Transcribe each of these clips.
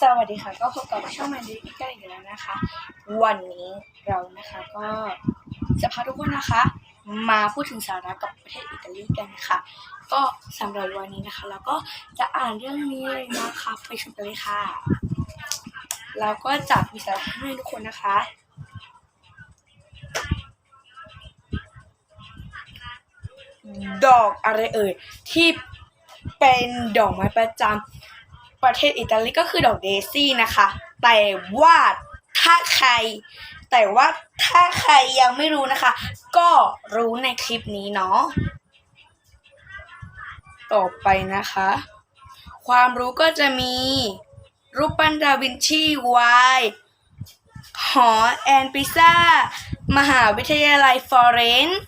สวัสดีค่ะ ก็พบกับช่องมันดีอีกกันอีกแล้วนะคะ วันนี้เรานะคะก็จะพาทุกคนนะคะ มาพูดถึงสาระกับประเทศอิตาลีกันนะคะก็สำหรับวันนี้นะคะ เราก็จะอ่านเรื่องนี้เลยนะคะไปชมกันเลยค่ะแล้วก็จะมีสาระให้ทุกคนนะคะดอกอะไรเอ่ยที่เป็นดอกไม้ประจำ ประเทศอิตาลีก็คือดอกเดซี่นะคะ แต่ว่าถ้าใคร แต่ว่าถ้าใครยังไม่รู้นะคะ ก็รู้ในคลิปนี้เนาะต่อไปนะคะ ความรู้ก็จะมี รูปปั้นดาวินชีวายหอแอนปิซ่า มหาวิทยาลัยฟลอเรนซ์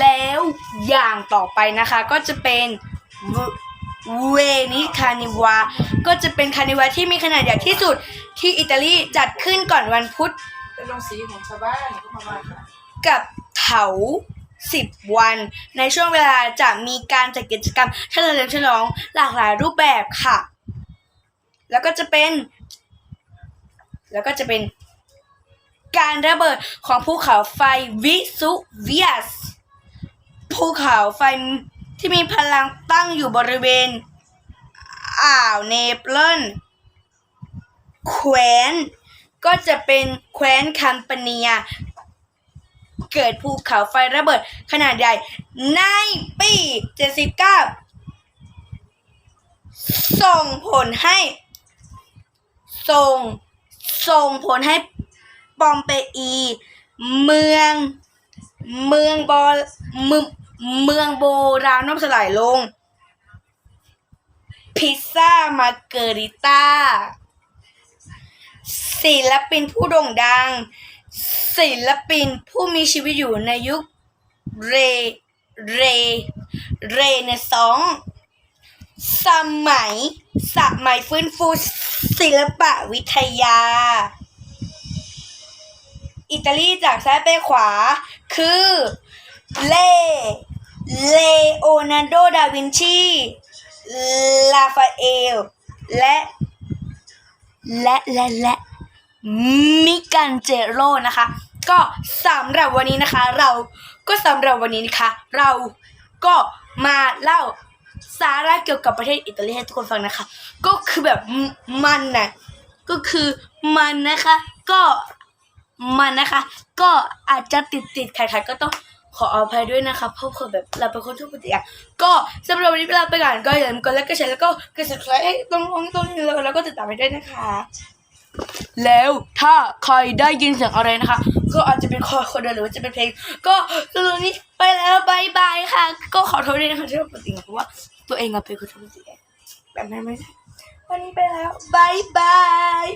แล้วอย่างต่อไปนะคะก็จะเป็นเวนิคานิวา ก็จะเป็นคานิวาที่มีขนาดใหญ่ที่สุดที่อิตาลีจัดขึ้นก่อนวันพุธเป็นรงสีของชาวบ้านก็มาว่าค่ะกับเถาสิบวัน ในช่วงเวลาจะมีการจัดกิจกรรมเฉลิมฉลองหลากหลายรูปแบบค่ะ แล้วก็จะเป็น แล้วก็จะเป็น การระเบิดของภูเขาไฟวิสุเวียสภูเขาไฟที่มีพลังตั้งอยู่บริเวณ อ่าวเนเปิลส์แคว้น ก็จะเป็นแคว้นคัมปาเนียเกิดภูเขาไฟระเบิดขนาดใหญ่ ในปี 79 ส่งผลให้ ส่ง ส่งผลให้ ปอมเปอี เมือง เมืองโบเมืองเมืองโบราณน้มสลายลง พิซซ่ามาเกอริต้า ศิลปินผู้โด่งดัง ศิลปินผู้มีชีวิตอยู่ในยุคเร เร เรเนซองส์สมัย สมัยฟื้นฟูศิลปะวิทยา อิตาลีจากซ้ายไปขวา คือเลเลโอนาร์โด ดาวินชี ลาฟาเอล และ และและและมิกันเจโรนะคะ ก็สำหรับวันนี้นะคะ เราก็สำหรับวันนี้นะคะ เราก็มาเล่าสาระเกี่ยวกับประเทศอิตาลีให้ทุกคนฟังนะคะ ก็คือแบบมันนะก็คือมันนะคะ ก็ มันนะคะ ก็อาจจะติดติดๆขัดๆก็ต้องขออภัยด้วยนะคะเพราะเผื่อแบบเราเป็นคนทุกคนอย่าก็สำหรับวันนี้เวลาไปก่อนก็อย่าลืมกดไลค์กดแชร์แล้วก็กด subscribe ให้ตรงตรงนี้แล้วแล้วก็ติดตามไปด้วยนะคะ แล้วถ้าใครได้ยินเสียงอะไรนะคะ ก็อาจจะเป็นคอคนเดินหรือว่าจะเป็นเพลง ก็สำหรับวันนี้ไปแล้วบายบายค่ะ ก็ขอโทษด้วยนะคะที่เราปกติเพราะว่าตัวเองอะเป็นคนทำเสียงแบบนั้นไม่ได้วันนี้ไปแล้วบายบาย